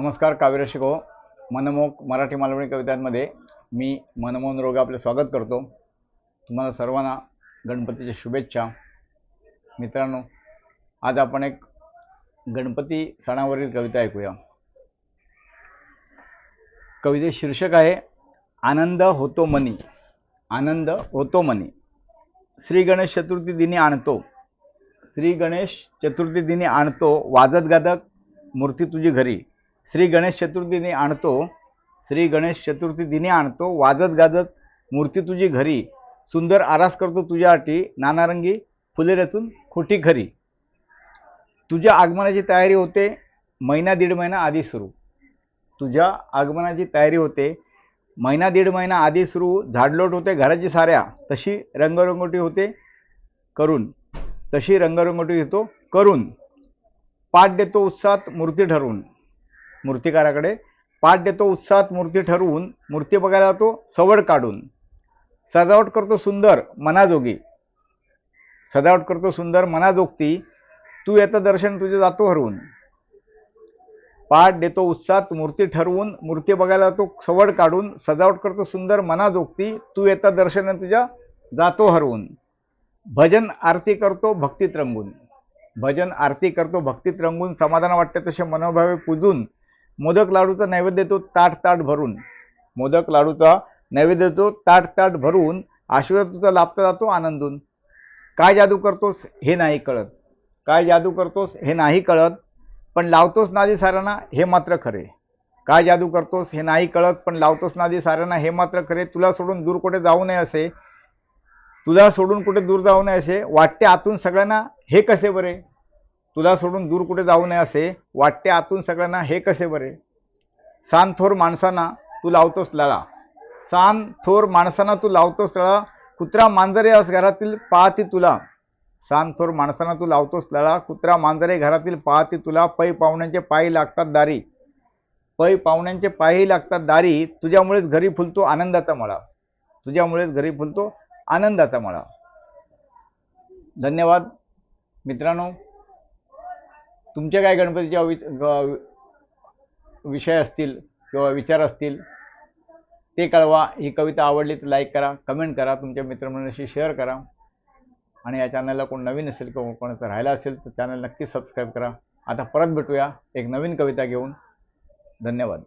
नमस्कार काव्यरसिक हो. मनमोक मराठी मालवणी कवितांमध्ये मी मनमोहन रोग आपले स्वागत करतो. तुम्हाला सर्वांना गणपतीच्या शुभेच्छा. मित्रांनो आज आपण एक गणपती सणावरील कविता ऐकूया. कविते शीर्षक आहे आनंद होतो मनी आनंद होतो मनी. श्री गणेश चतुर्थी दिनी आणतो. श्री गणेश चतुर्थी दिनी आणतो. वाजत गाजत मूर्ती तुझी घरी. श्री गणेश चतुर्थी दिनी आणतो श्री गणेश चतुर्थी दिनी आणतो वाजत गाजत मूर्ती तुझी घरी सुंदर आरास करतो तुझ्या अटी नानारंगी फुले रचून खोटी खरी. तुझ्या आगमनाची तयारी होते महिना दीड महिना आधी सुरू. तुझ्या आगमनाची तयारी होते महिना दीड महिना आधी सुरू झाडलोट होते घराची साऱ्या तशी रंगरंगोटी होते करून. तशी रंगरंगोटी येतो करून. पाठ देतो उत्साहात मूर्ती ठरवून. मूर्तिकाराकडे. पाठ देतो उत्साहात मूर्ती ठरवून मूर्ती बघायला जातो सवड काढून. सजावट करतो सुंदर मनाजोगी. सजावट करतो सुंदर मनाजोगती. तू येतं दर्शन तुझे जातो हरवून. पाठ देतो उत्साहात मूर्ती ठरवून मूर्ती बघायला जातो सवड काढून सजावट करतो सुंदर मनाजोगती. तू येतं दर्शन तुझ्या जातो हरवून. भजन आरती करतो भक्तीत रंगून. भजन आरती करतो भक्तीत रंगून समाधान वाटते तसे मनोभावे पूजून मोदक लाडूचा नैवेद्य देतो ताट ताट भरून. मोदक लाडूचा नैवेद्य देतो ताट ताट भरून आशीर्वाद तुझा लाभता जातो आनंदून. काय जादू करतोस हे नाही कळत. काय जादू करतोस हे नाही कळत पण लावतोस नादी साऱ्यांना हे मात्र खरे. काय जादू करतोस हे नाही कळत पण लावतोस नादी साऱ्यांना हे मात्र खरे. तुला सोडून दूर कुठे जाऊ नये असे तुला सोडून कुठे दूर जाऊ नये असे वाटते आतून सगळ्यांना हे कसे बरे? तुला सोडून दूर कुठे जाऊ नये असे वाटते आतून सगळ्यांना हे कसे बरे? सान थोर माणसांना तू लावतोस लळा. सान थोर माणसांना तू लावतोस लळा. कुत्रा मांजरे अस घरातील पाहती तुला. सान थोर माणसांना तू लावतोस लळा. कुत्रा मांजरे घरातील पाहती तुला. पै पाहुण्यांचे पायी लागतात दारी. पै पाहुण्यांचे पायही लागतात दारी. तुझ्यामुळेच घरी फुलतो आनंदाचा मळा. तुझ्यामुळेच घरी फुलतो आनंदाचा मळा. धन्यवाद. मित्रांनो तुमचे काय गणपतीच्या विच विषय असतील किंवा विचार असतील ते कळवा. ही कविता आवडली तर लाईक करा कमेंट करा. तुमच्या मित्रमंडळीशी शेअर करा. आणि या चॅनलला कोण नवीन असेल किंवा कोणाचं राहिला असेल तर चॅनल नक्की सबस्क्राईब करा. आता परत भेटूया एक नवीन कविता घेऊन. धन्यवाद.